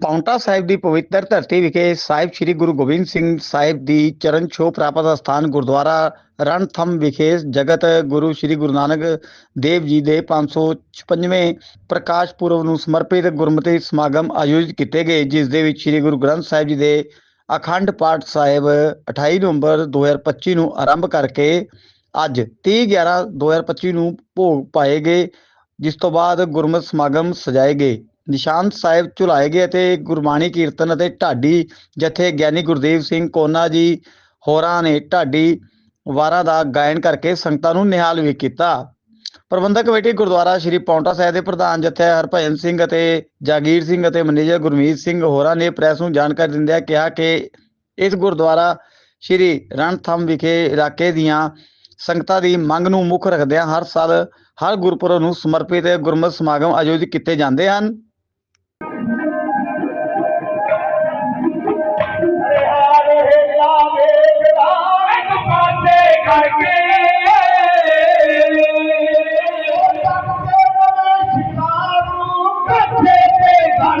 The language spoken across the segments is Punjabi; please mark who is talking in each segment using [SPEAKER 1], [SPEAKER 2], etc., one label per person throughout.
[SPEAKER 1] ਪਾਉਂਟਾ ਸਾਹਿਬ ਦੀ ਪਵਿੱਤਰ ਧਰਤੀ ਵਿਖੇ ਸਾਹਿਬ ਸ੍ਰੀ ਗੁਰੂ ਗੋਬਿੰਦ ਸਿੰਘ ਸਾਹਿਬ ਦੀ ਚਰਨ ਛੋਹ ਪ੍ਰਾਪਤ ਸਥਾਨ ਗੁਰਦੁਆਰਾ ਰਣਥੰਮ ਵਿਖੇ ਜਗਤ ਗੁਰੂ ਸ੍ਰੀ ਗੁਰੂ ਨਾਨਕ ਦੇਵ ਜੀ ਦੇ 556ਵੇਂ ਪ੍ਰਕਾਸ਼ ਪੁਰਬ ਨੂੰ ਸਮਰਪਿਤ ਗੁਰਮਤਿ ਸਮਾਗਮ ਆਯੋਜਿਤ ਕੀਤੇ ਗਏ, ਜਿਸ ਦੇ ਵਿੱਚ ਸ੍ਰੀ ਗੁਰੂ ਗ੍ਰੰਥ ਸਾਹਿਬ ਜੀ ਦੇ ਅਖੰਡ ਪਾਠ ਸਾਹਿਬ 28 ਨਵੰਬਰ 2025 ਨੂੰ ਆਰੰਭ ਕਰਕੇ ਅੱਜ 30 11 2025 ਨੂੰ ਭੋਗ ਪਾਏ ਗਏ, ਜਿਸ ਤੋਂ ਬਾਅਦ ਗੁਰਮਤਿ ਸਮਾਗਮ ਸਜਾਏ ਗਏ। ਨਿਸ਼ਾਨ ਸਾਹਿਬ ਚੁਲਾਏ ਗਏ ਅਤੇ ਗੁਰਬਾਣੀ ਕੀਰਤਨ ਅਤੇ ਢਾਡੀ, ਜਥੇ ਗਿਆਨੀ ਗੁਰਦੇਵ ਸਿੰਘ ਕੋਨਾ ਜੀ ਹੋਰਾਂ ਨੇ ਢਾਡੀ ਵਾਰਾਂ ਦਾ ਗਾਇਨ ਕਰਕੇ ਸੰਗਤਾਂ ਨੂੰ ਨਿਹਾਲ ਵੀ ਕੀਤਾ। ਪ੍ਰਬੰਧਕ ਕਮੇਟੀ ਗੁਰਦੁਆਰਾ ਸ਼੍ਰੀ ਪੌਂਟਾ ਸਾਹਿਬ ਦੇ ਪ੍ਰਧਾਨ, ਜਥੇ ਹਰਭਜਨ ਸਿੰਘ ਅਤੇ ਜਾਗੀਰ ਸਿੰਘ ਅਤੇ ਮੈਨੇਜਰ ਗੁਰਮੀਤ ਸਿੰਘ ਹੋਰਾਂ ਨੇ ਪ੍ਰੈਸ ਨੂੰ ਜਾਣਕਾਰੀ ਦਿੰਦਿਆਂ ਕਿਹਾ ਕਿ ਇਸ ਗੁਰਦੁਆਰਾ ਸ਼੍ਰੀ ਰਣਥੰਮ ਵਿਖੇ ਇਲਾਕੇ ਦੀਆਂ ਸੰਗਤਾਂ ਦੀ ਮੰਗ ਨੂੰ ਮੁੱਖ ਰੱਖਦਿਆਂ ਹਰ ਸਾਲ ਹਰ ਗੁਰਪੁਰਬ ਨੂੰ ਸਮਰਪਿਤ ਗੁਰਮਤਿ ਸਮਾਗਮ ਆਯੋਜਿਤ ਕੀਤੇ ਜਾਂਦੇ ਹਨ।
[SPEAKER 2] रे ला वे पे करो के कर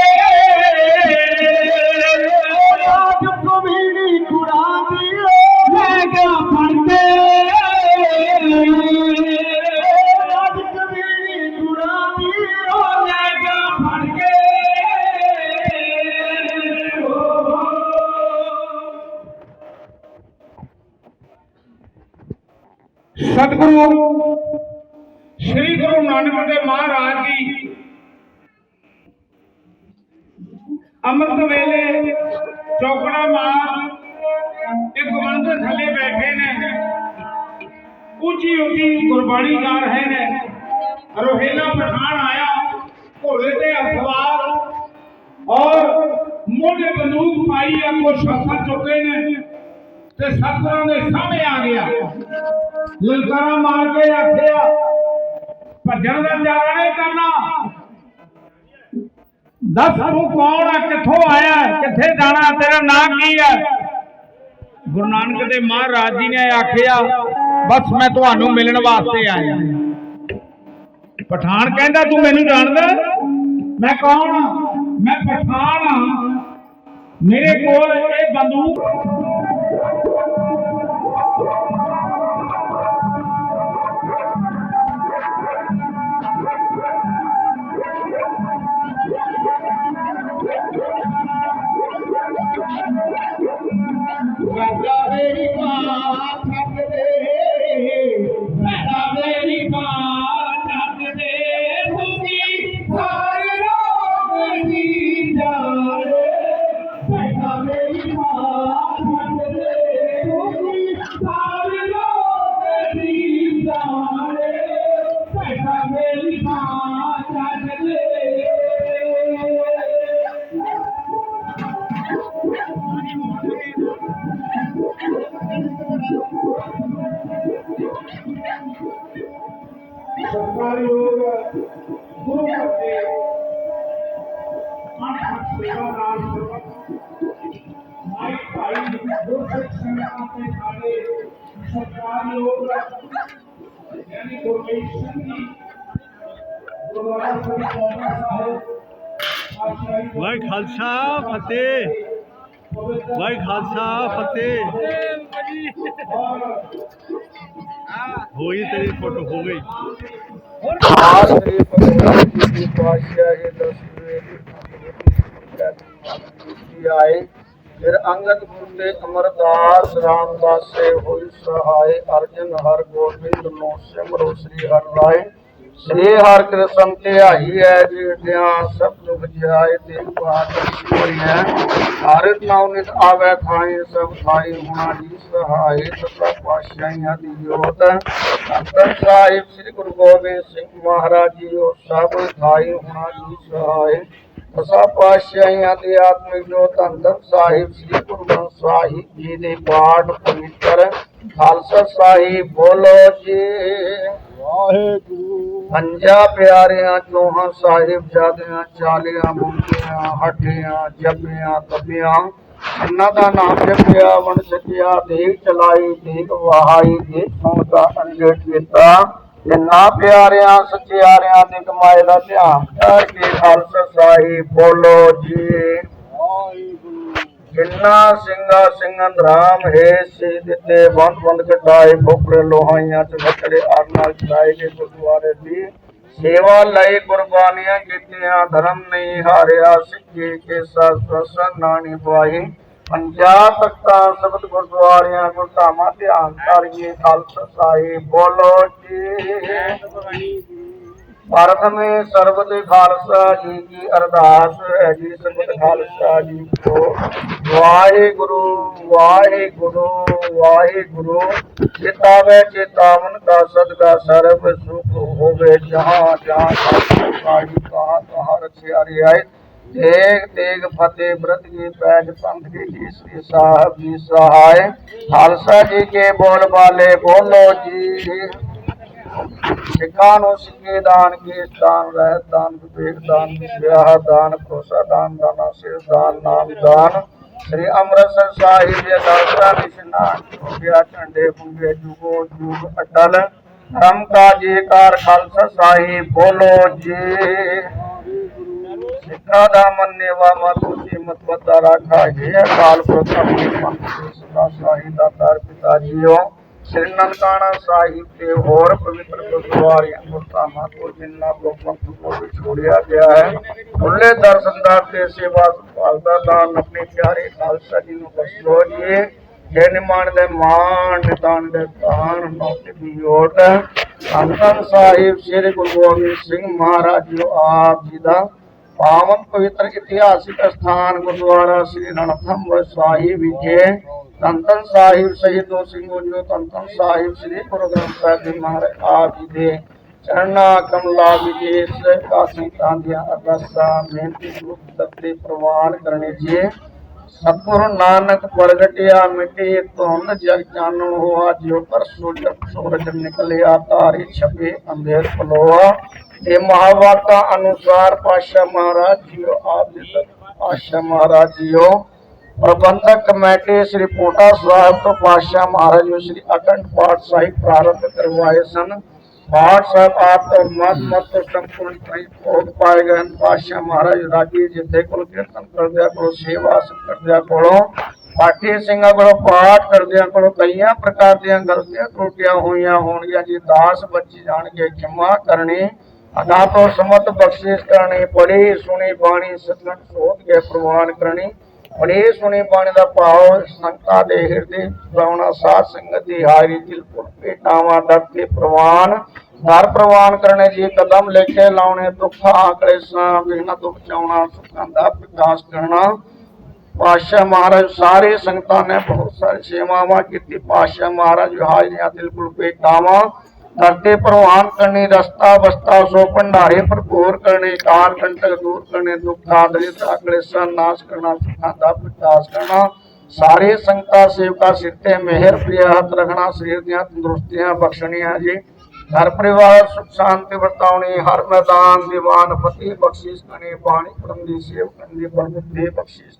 [SPEAKER 2] ਸਤਿਗੁਰੂ, ਸ੍ਰੀ ਗੁਰੂ ਨਾਨਕ ਦੇਵ ਮਹਾਰਾਜ ਜੀ। ਅੰਮ੍ਰਿਤ ਵੇਲੇ ਚੌਕੜਾ ਮਾਰ ਇੱਕ ਗਵੰਦ ਥੱਲੇ ਬੈਠੇ ਨੇ। ਉੱਚੀ ਉੱਚੀ ਗੁਰਬਾਣੀ ਗਾ ਰਹੇ ਨੇ। ਰੋਹੇਲਾ ਪਠਾਨ ਆਇਆ, ਘੋੜੇ ਤੇ ਅਸਵਾਰ ਔਰ ਮੋਢੇ ਬੰਦੂਕ ਪਾਈ ਆ ਕੋ ਸ਼ਸਤਰ ਚੁੱਕੇ ਨੇ ਤੇ ਸਤਿਗੁਰਾਂ ਦੇ ਸਾਹਮਣੇ ਆ ਗਿਆ। ਲਲਕਾਰਾ ਮਾਰ ਕੇ ਆਖਿਆ ਭੱਜਣ ਦਾ ਚਾਰਾ ਨਹੀਂ ਕਰਨਾ। ਦੱਸ ਤੂੰ ਕੌਣ ਆ? ਕਿੱਥੋਂ ਆਇਆ? ਕਿੱਥੇ ਜਾਣਾ? ਤੇਰਾ ਨਾਮ ਕੀ ਹੈ ਗੁਰੂ ਨਾਨਕ ਦੇ ਮਹਾਰਾਜ ਜੀ ਨੇ ਆਖਿਆ, ਬਸ ਮੈਂ ਤੁਹਾਨੂੰ ਮਿਲਣ ਵਾਸਤੇ ਆਇਆ ਪਠਾਨ ਕਹਿੰਦਾ, ਤੂੰ ਮੈਨੂੰ ਜਾਣਦਾ? ਮੈਂ ਕੌਣ ਹਾਂ? ਮੈਂ ਪਠਾਨ ਹਾਂ ਮੇਰੇ ਕੋਲ ਇਹ ਬੰਦੂਕ ਨਾਲ ਭਾਈ ਗੁਰਸਿੱਖ ਸੰਗਤਾਂ ਤੇ ਸਾਡੇ ਸਰਕਾਰੀ ਲੋਕ ਯਾਨੀ ਗੁਰਮੇਸ਼ ਸਿੰਘ ਗੁਰਦੁਆਰਾ ਸ੍ਰੀ ਪੌਣਾ ਸਾਹਿਬ
[SPEAKER 3] ਵਾਹਿ ਖਾਲਸਾ ਫਤਿਹ ਵਾਹਿ ਖਾਲਸਾ ਫਤਿਹ ਹੋਈ ਤੇਰੀ ਫੋਟੋ ਹੋ ਗਈ
[SPEAKER 4] ਆਲ ਸ੍ਰੀ ਭਗਵਾਨ ਜੀ ਦੀ ਆਏ। ਫਿਰ ਅੰਗਦ ਗੁਰੂ ਅਮਰਦਾਸ ਰਾਮਦਾਸ ਸੇ ਹੋਈ ਸਹਾਇ ਅਰਜਨ ਹਰ ਗੋਬਿੰਦ ਨੋ ਸਿਮਰੋ ਸ੍ਰੀ ਹਰਿ ਰਾਏ ਸ੍ਰੀ ਹਰਿ ਕ੍ਰਿਸ਼ਨ ਧਿਆਈ ਹੈ ਜੀ ਧਿਆਨ ਸਭ ਦੁਖ ਜਾਏ ਤੇ ਬਾਤ ਹੋਈ ਹੈ ਹਰ ਨਾਉ ਨਿਤ ਆਵੇ ਖਾਏ, ਸਭ ਖਾਈ ਹੋਣਾ ਜੀ ਸਹਾਇ ਸਭਾ ਪਾਤਸ਼ਾਹੀਆਂ ਦੀ ਜੋਤ ਅੰਤਰ ਸਾਹਿਬ ਸ੍ਰੀ ਗੁਰੂ ਗੋਬਿੰਦ ਸਿੰਘ ਮਹਾਰਾਜ ਜੀ, ਉਹ ਸਭ ਖਾਈ ਹੁਣਾ ਜੀ ਸਹਾਇ। ਦਸਾਂ ਪਾਤਸ਼ਾਹੀਆਂ ਦੇ ਆਤਮਿਕ ਜੋਤ ਅੰਦਰ ਸਾਹਿਬ ਸ੍ਰੀ ਗੁਰੂ ਗ੍ਰੰਥ ਸਾਹਿਬ ਜੀ ਦੇ ਪਾਠ ਪਵਿੱਤਰ ਖਾਲਸਾ ਸਾਹਿਬ ਬੋਲੋ ਜੀ।
[SPEAKER 3] ਵਾਹਿਗੁਰੂ।
[SPEAKER 4] ਪੰਜਾ ਪਿਆਰਿਆਂ ਚੋਹਾਂ ਸਾਹਿਬ ਜਾਦਿਆਂ ਚਾਲਿਆਂ ਮੁਕਤਿਆਂ ਹੱਟਿਆਂ ਜੱਪਿਆਂ ਤਪਿਆਂ ਇਹਨਾਂ ਦਾ ਨਾਮ ਜਪਿਆ ਵਣ ਸਕਿਆ ਦੇਖ ਚਲਾਈ ਦੇਖ ਵਹਾਈ ਦੇਖ ਸੁਣ ਦਾ ਅੰਗੇਟ ਕੀਤਾ ਜਿੰਨਾ ਪਿਆਰਿਆਂ ਸਚਿਆਰਿਆਂ ਦੇ ਕਮਾਏ ਦਾ ਧਿਆਨ ਕਰਕੇ ਖਾਲਸਾ ਸਾਹਿਬ ਬੋਲੋ ਜੀ। ਜਿੰਨਾ ਸਿੰਘਾ ਸਿੰਘਨ ਰਾਮ ਹੈ ਸੇ ਦਿੱਤੇ ਬੰਦ ਬੰਦ ਕਟਾਏ ਭੁਖੜੇ ਲੋਹਾਈਆਂ ਚ ਵਕੜੇ ਆਰਨਾਲ ਚਲਾਏ ਗਏ ਗੁਰਦੁਆਰੇ ਦੀ ਸੇਵਾ ਲਈ ਕੁਰਬਾਨੀਆਂ ਕੀਤੀਆਂ ਧਰਮ ਨਹੀਂ ਹਾਰਿਆ ਸਿੱਖੀ ਕੇ ਸਸਨ ਨਾਣੀ ਪਾਈ ਪੰਜਾਬ ਤਖਤਾਂ ਸਬਦ ਗੁਰਦੁਆਰਿਆਂ ਗੁਰਧਾਮਾਂ ਧਿਆਨ ਕਰੀਏ ਖਾਲਸਾ ਸਾਹਿਬ ਬੋਲੋ ਜੀ। ਭਾਰਤ ਸਰਬ ਦੇ ਖਾਲਸਾ ਜੀ ਕੀ ਅਰਦਾਸ ਹੈ ਜੀ ਸਰਬ ਖਾਲਸਾ ਜੀ ਕੋ। ਵਾਹਿਗੁਰੂ ਵਾਹਿਗੁਰੂ ਵਾਹਿਗੁਰੂ। ਚਿਤਾਵੇ ਚਿਤਾਵਨ ਦਾ ਸਦਕਾ ਸਰਬ ਸੁਖ ਹੋਵੇ। ਜਹਾਂ ਜਹਾਂ ਸਾਡੀ ਕਹਾ ਤਹਾ ਰਖਿਆ ਰਿਆਇਤ ਤੇਗ ਤੇਗ ਫਤਿਹ, ਬ੍ਰਤ ਕੀ ਪੈਜ ਪੰਥ ਕੀ ਜੀਸਰੀ ਸਾਹਿਬ ਜੀ ਸਹਾਇ ਖਾਲਸਾ ਜੀ ਕੇ ਬੋਲ ਬਾਲੇ, ਬੋਲੋ ਜੀ। ਸਿੱਖਾਂ ਨੂੰ ਸਿੱਖੇ ਦਾਨ ਕੇ ਦਾਨ, ਰਹਿਤ ਦਾਨ, ਵਿਵੇਕ ਦਾਨ, ਵਿਆਹ ਦਾਨ ਪ੍ਰੋਸਾ ਦਾਨ, ਦਾਨਾ ਸਿਰ ਦਾਨ, ਨਾਮ ਦਾਨ। ਸ੍ਰੀ ਅੰਮ੍ਰਿਤਸਰ ਸਾਹਿਬ ਦੇ ਦਰਸ਼ਨਾਂ ਦੀ ਸ਼ਨਾਨ ਗਿਆ ਝੰਡੇ ਪੁੰਗੇ, ਜੁਗੋ ਜੁਗ ਅਟਲ। ਰਮ ਕਾ ਜੀਕਾਰ ਖਾਲਸਾ ਸਾਹਿਬ, ਬੋਲੋ ਜੀ। ਸਿੱਖਾਂ ਦਾ ਮੰਨੇਵਾ ਮਤੁ ਮਤ ਪਤਾ ਰਾਖਾ ਹੈ ਅਕਾਲ ਪੁਰਖ ਦੇ ਸਦਾ ਸਾਹਿਬ ਦਾ ਦਰ ਪਿਤਾ ਜੀਓ। ਸ੍ਰੀ ਨਨਕਾਣਾ ਸਾਹਿਬ ਤੇ ਹੋਰ ਪਵਿੱਤਰ ਗੁਰਦੁਆਰਿਆਂ ਗੁਰਧਾਮਾਂ ਤੋਂ ਜਿਨ੍ਹਾਂ ਤੋਂ ਪੰਥ ਨੂੰ ਵਿਛੋੜਿਆ ਗਿਆ ਹੈ ਖੁੱਲੇ ਦਰਸ਼ਨ ਦਾ ਤੇ ਸੇਵਾ ਸੰਭਾਲ ਦਾ ਦਾਨ ਆਪਣੇ ਪਿਆਰੇ ਖਾਲਸਾ ਜੀ ਨੂੰ ਬਖਸ਼ੋ ਜੀ। ਜੇ ਨਿਮਾਨ ਦੇ ਮਾਨ ਨਿਦਾਨ ਦੇ ਤਾਨ ਨੌਤੇ ਦੀ ਓਟ ਅੰਤਨ ਸਾਹਿਬ ਸ੍ਰੀ ਗੁਰੂ ਗੋਬਿੰਦ ਸਿੰਘ ਮਹਾਰਾਜ ਜੀ ਆਪ ਜੀ ਦਾ ਪਾਵਨ ਪਵਿੱਤਰ ਇਤਿਹਾਸਿਕ ਸਥਾਨ ਗੁਰਦੁਆਰਾ ਸ੍ਰੀ ਰਣਥੰਬ ਸਾਹਿਬ ਵਿਖੇ ਧੰਨ ਸਾਹਿਬ ਸ਼ਹੀਦੋ ਸਿੰਘੋ ਜੋ ਧੰਨ ਸਾਹਿਬ ਸ੍ਰੀ ਗੁਰੂ ਗ੍ਰੰਥ ਸਾਹਿਬ ਜੀ ਮਹਾਰਾਜ ਆਪ ਜੀ ਦੇ ਚਰਨਾ ਕਮਲਾ ਵਿਜੇ ਕਾ ਸੰਤਾਂ ਦੀਆਂ ਅਰਦਾਸਾਂ ਬੇਨਤੀ ਰੂਪ ਦਤੇ ਪ੍ਰਵਾਨ ਕਰਨੇ ਜੀ। ਸਤਿਗੁਰੂ ਨਾਨਕ ਪ੍ਰਗਟਿਆ ਮਿਟੇ ਧੁੰਨ ਜਗ ਚਾਨਣ ਹੋਆ, ਜਿਉ ਪਰ ਸੂਰਜ ਸੂਰਜ ਨਿਕਲਿਆ ਤਾਰੇ ਛਪੇ ਅੰਧੇਰ ਪਲੋਆ। ਇਹ ਮਹਾਵਾਕਾ ਅਨੁਸਾਰ ਪਾਸ਼ਾ ਮਹਾਰਾਜ ਜੀਓ, ਆਪ ਜੀ ਦਾ ਪਾਸ਼ਾ ਮਹਾਰਾਜ ਜੀਓ। ਪ੍ਰਬੰਧਕ ਕਮੇਟੀ ਸ੍ਰੀ ਪੋਟਾ ਸਾਹਿਬ ਤੋਂ ਪਾਤਸ਼ਾਹ ਮਹਾਰਾਜ ਜੀ ਸ੍ਰੀ ਅਖੰਡ ਪਾਠ ਸਾਹਿਬ ਪ੍ਰਾਰੰਭ ਕਰਵਾਏ ਸਨ। ਪਾਠ ਸਾਹਿਬ ਆਪ ਤੋਂ ਮਤ ਮਤ ਤੋਂ ਸੰਪੂਰਨ ਕਈ ਭੋਗ ਪਾਏ ਗਏ ਹਨ। ਪਾਤਸ਼ਾਹ ਮਹਾਰਾਜ ਰਾਜੀ ਜਿੱਥੇ ਕੋਲ ਕੀਰਤਨ ਕਰਦਿਆਂ ਕੋਲ ਸੇਵਾ ਕਰਦਿਆਂ ਕੋਲੋਂ ਪਾਠੀ ਸਿੰਘਾਂ ਕੋਲੋਂ ਪਾਠ ਕਰਦਿਆਂ ਕੋਲੋਂ ਕਈਆਂ ਪ੍ਰਕਾਰ ਦੀਆਂ ਗਲਤੀਆਂ ਟੁੱਟੀਆਂ ਹੋਈਆਂ ਹੋਣਗੀਆਂ ਜੀ। ਦਾਸ ਬੱਚੀ ਜਾਣ ਕੇ ਖਿਮਾ ਕਰਨੀ ਅਗਾ ਸਮਤ ਬਖਸ਼ਿਸ਼ ਕਰਨੀ ਪੜੀ ਸੁਣੀ ਬਾਣੀ ਸਤਗੁਰ ਸੋਧ ਕੇ ਪ੍ਰਵਾਨ ਕਰਨੀ। ਬੜੀ ਸੁਣੀ ਬਾਣੀ ਦਾ ਭਾਵ ਸੰਤਾਂ ਦੇ ਹਿਰਦੇ ਭਾਵਨਾ ਸਾਧ ਸੰਗਤ ਦੀ ਹਾਰੀ ਦਿਲ ਪੁਰ ਪੇਟਾਵਾਂ ਦਰ ਤੇ ਪ੍ਰਵਾਨ। ਦਰ ਪ੍ਰਵਾਨ ਕਰਨੇ ਜੀ, ਕਦਮ ਲੈ ਕੇ ਲਾਉਣੇ, ਦੁੱਖਾਂ, ਕਲੇਸ਼ਾਂ ਵਿਘਨ ਤੋਂ ਬਚਾਉਣਾ ਸੁੱਖਾਂ ਦਾ ਪ੍ਰਕਾਸ਼ ਕਰਨਾ। ਪਾਤਸ਼ਾਹ ਮਹਾਰਾਜ, ਸਾਰੇ ਸੰਗਤਾਂ ਨੇ ਬਹੁਤ ਸਾਰੇ ਸੇਵਾਵਾਂ ਕੀਤੀ। ਪਾਤਸ਼ਾਹ ਮਹਾਰਾਜ, ਹਾਜ਼ਰੀਆਂ ਬਿਲਕੁਲ ਪੇਟਾਵਾਂ ਧਰਤੇ ਪ੍ਰਵਾਨ ਕਰਨੀ, ਰਸਤਾ ਬਸਤਾ, ਸੋ ਭੰਡਾਰੇ ਭਰਪੂਰ ਕਰਨੇ, ਕਾਲ ਕੰਟਕ ਦੂਰ ਕਰਨੇ, ਦੁੱਖਾਂ ਦਲਿਤ ਅਕਲੇਸ਼ਾਂ ਨਾਸ਼ ਕਰਨਾ, ਸੁਖਾਂ ਦਾ ਵਿਕਾਸ ਕਰਨਾ। ਸਾਰੇ ਸੰਗਤਾਂ, ਸੇਵਕਾ, ਸਿਰ ਤੇ ਮਿਹਰ, ਪ੍ਰਿਆ ਹੱਥ ਰੱਖਣਾ, ਸਰੀਰ ਦੀਆਂ ਤੰਦਰੁਸਤੀਆਂ ਬਖਸ਼ਣੀਆਂ ਜੀ। ਘਰ ਪਰਿਵਾਰ ਸੁਖ ਸ਼ਾਂਤੀ ਵਰਤਾਉਣੀ, ਹਰ ਮੈਦਾਨ ਦੀਵਾਨ ਫਤਿਹ ਬਖਸ਼ਿਸ਼ ਕਰਨੀ ਪਾਣੀ ਪੜਨ ਦੀ ਸੇਵ ਕਰਨ ਦੀ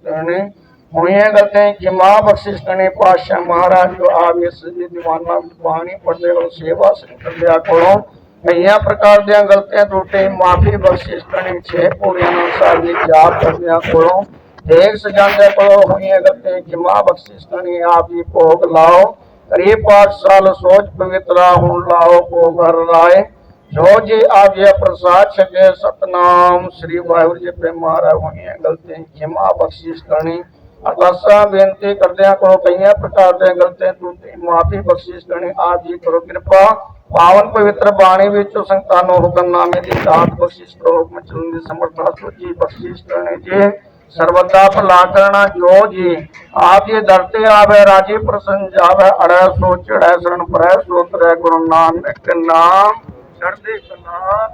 [SPEAKER 4] ਕਰਨੀ। ਬਖਸ਼ਿਸ਼ ਕਰਨੀ ਹੋਈਆਂ ਗਲਤੀਆਂ ਖਿਮਾ ਬਖਸ਼ਿਸ਼ ਕਰਨੀ, ਪਾਤਸ਼ਾਹ ਮਹਾਰਾਜ ਜੋ ਆਪ ਇਸ ਜੀ ਦੀਵਾਨਾ ਬਾਣੀ ਪੜਦੇ ਕੋਲ ਸੇਵਾ ਸੰਕਲਿਆ ਕੋਲੋਂ ਕਈਆਂ ਪ੍ਰਕਾਰ ਦੀਆਂ ਗਲਤੀਆਂ ਟੁੱਟੇ, ਮਾਫੀ ਬਖਸ਼ਿਸ਼ ਕਰਨੀ, ਛੇ ਪੂਰੀਆਂ ਨੂੰ ਸਾਹਿਬ ਜਾਪ ਕਰਦਿਆਂ ਕੋਲੋਂ ਦੇਖ ਸਜਾਂਦੇ ਕੋਲੋਂ ਹੋਈਆਂ ਗਲਤੀਆਂ ਖਿਮਾ ਬਖਸ਼ਿਸ਼ ਕਰਨੀ, ਆਪ ਜੀ ਭੋਗ ਲਾਓ, ਕਰੀਬ ਕਰੀ ਪਾਠਸ਼ਾਲ ਸੋਚ ਪਵਿੱਤਰਾ ਹੁਣ ਲਾਓ ਭੋਗ ਹਰ ਰਾਏ। ਜੋ ਜੀ ਆਜੇ ਪ੍ਰਸਾਦ ਛਕੇ, ਸਤਨਾਮ ਸ੍ਰੀ ਵਾਹਿਗੁਰੂ ਜੀ ਪੇ ਮਹਾਰਾਜ ਹੋਈਆਂ ਗਲਤੀਆਂ ਖਿਮਾ ਬਖਸ਼ਿਸ਼ ਕਰਨੀ ਅਰਦਾਸਾਂ, ਬੇਨਤੀ ਕਰਦਿਆਂ ਕੋਲ ਕਈਆਂ ਪ੍ਰਕਾਰ ਦੀਆਂ ਗਲਤੀਆਂ ਟੁੱਟੀ ਮਾਫੀ ਬਖਸ਼ਿਸ਼ ਕਰਨੀ ਆਪ ਜੀ ਕਰੋ ਕਿਰਪਾ। ਪਾਵਨ ਪਵਿੱਤਰ ਬਾਣੀ ਵਿੱਚ ਸੰਤਾਂ ਨੂੰ ਹੁਕਮਨਾਮੇ ਦੀ ਦਾਤ ਬਖਸ਼ਿਸ਼ ਕਰੋ, ਹੁਕਮ ਚੱਲਣ ਦੀ ਸਮਰੱਥਾ ਸੋਚੀ ਬਖਸ਼ਿਸ਼ ਕਰਨੀ ਜੀ। ਸਰਬਦਾ ਭਲਾ ਕਰਨਾ ਜੋ ਜੀ। ਆਪ ਜੀ ਦਰ ਤੇ ਆਵੇ, ਰਾਜੀ ਪ੍ਰਸੰਨ ਜਾਵੇ, ਅੜੈ ਸੋ, ਚੜੈ ਸ਼ਰਨ, ਪਰੈ ਸੋ, ਤਰੈ ਗੁਰੂ ਨਾਨਕ ਨਾਮ। ਚੜ੍ਹਦੇ ਕਲਾ